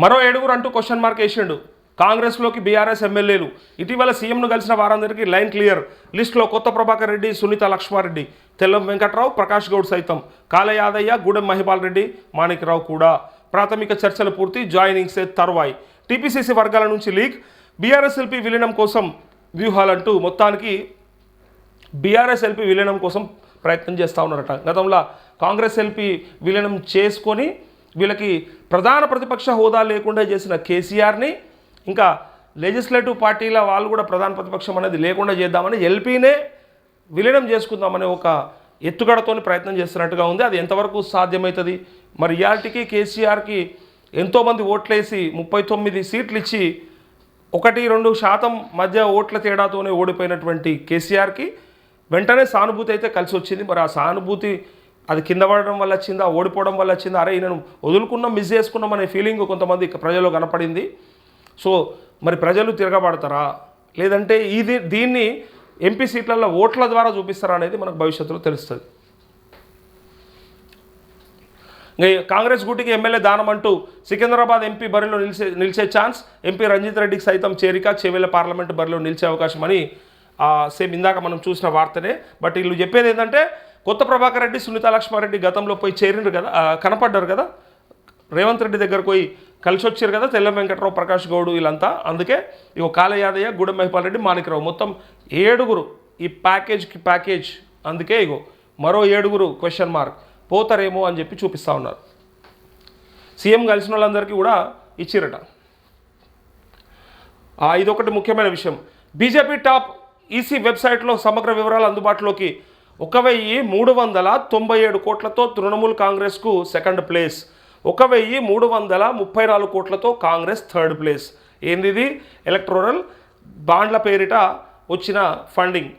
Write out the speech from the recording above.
మరో ఏడుగురు అంటూ క్వశ్చన్ మార్క్ వేసిండు. కాంగ్రెస్లోకి బీఆర్ఎస్ ఎమ్మెల్యేలు. ఇటీవల సీఎంను కలిసిన వారందరికీ లైన్ క్లియర్. లిస్టులో కొత్త ప్రభాకర్ రెడ్డి సునీత లక్ష్మారెడ్డి తెల్లం వెంకట్రావు ప్రకాష్ గౌడ్ సైతం. కాలయాదయ్య గూడెం మహిపాల్ రెడ్డి మాణిక్రావు కూడా. ప్రాథమిక చర్చలు పూర్తి జాయినింగ్స్ తర్వాయి. టీపీసీసీ వర్గాల నుంచి లీక్ బీఆర్ఎస్ ఎల్పీ విలీనం కోసం వ్యూహాలంటూ మొత్తానికి బీఆర్ఎస్ ఎల్పీ విలీనం కోసం ప్రయత్నం చేస్తూ ఉన్నారట. గతంలో కాంగ్రెస్ ఎల్పీ విలీనం చేసుకొని వీళ్ళకి ప్రధాన ప్రతిపక్ష హోదా లేకుండా చేసిన కేసీఆర్ని ఇంకా లెజిస్లేటివ్ పార్టీల వాళ్ళు కూడా ప్రధాన ప్రతిపక్షం అనేది లేకుండా చేద్దామని ఎల్పీనే విలీనం చేసుకుందామనే ఒక ఎత్తుగడతోని ప్రయత్నం చేస్తున్నట్టుగా ఉంది. అది ఎంతవరకు సాధ్యమవుతుంది మరి ఇయాల్టీకి కేసీఆర్కి ఎంతోమంది ఓట్లేసి ముప్పై తొమ్మిది సీట్లు ఇచ్చి ఒకటి రెండు శాతం మధ్య ఓట్ల తేడాతోనే ఓడిపోయినటువంటి కేసీఆర్కి వెంటనే సానుభూతి అయితే కలిసి వచ్చింది మరి ఆ సానుభూతి అది కింద పడడం వల్ల వచ్చిందా ఓడిపోవడం వల్ల వచ్చిందా అరే నేను వదులుకున్నాం మిస్ చేసుకున్నాం అనే ఫీలింగ్ కొంతమంది ప్రజల్లో కనపడింది. సో మరి ప్రజలు తిరగబడతారా? లేదంటే ఇది దీన్ని ఎంపీ సీట్లలో ఓట్ల ద్వారా చూపిస్తారా అనేది మనకు భవిష్యత్తులో తెలుస్తుంది. కాంగ్రెస్ గుటికి ఎమ్మెల్యే దానం అంటూ సికింద్రాబాద్ ఎంపీ బరిలో నిలిచే నిలిచే ఛాన్స్ ఎంపీ రంజిత్ రెడ్డికి సైతం చేరిక చేవెళ్ళ పార్లమెంటు బరిలో నిలిచే అవకాశం అని సేమ్ ఇందాక మనం చూసిన వార్తనే బట్ వీళ్ళు చెప్పేది ఏంటంటే కొత్త ప్రభాకర్ రెడ్డి సునీత లక్ష్మారెడ్డి గతంలో పోయి చేరిండ్రు కదా కనపడ్డారు కదా? రేవంత్ రెడ్డి దగ్గరకు పోయి కలిసి వచ్చారు కదా తెల్ల వెంకట్రావు ప్రకాష్ గౌడ్ వీళ్ళంతా. అందుకే ఇక కాలయాదయ్య గూడెం మహిపాల్ రెడ్డి మాణిక్రావు. మొత్తం ఏడుగురు ఈ ప్యాకేజ్కి ప్యాకేజ్. అందుకే ఇగో మరో ఏడుగురు క్వశ్చన్ మార్క్ పోతారేమో అని చెప్పి చూపిస్తూ ఉన్నారు. సీఎం కలిసిన వాళ్ళందరికీ కూడా ఇచ్చిరట. ఇదొకటి ముఖ్యమైన విషయం. బీజేపీ టాప్ ఈసీ వెబ్సైట్లో సమగ్ర వివరాలు అందుబాటులోకి ఒక వెయ్యి మూడు వందల తొంభై ఏడు కోట్లతో తృణమూల్ కాంగ్రెస్కు సెకండ్ ప్లేస్. ఒక వెయ్యి మూడు వందల ముప్పై నాలుగు కోట్లతో కాంగ్రెస్ థర్డ్ ప్లేస్. ఏంది ఎలక్ట్రోరల్ బాండ్ల పేరిట వచ్చిన ఫండింగ్.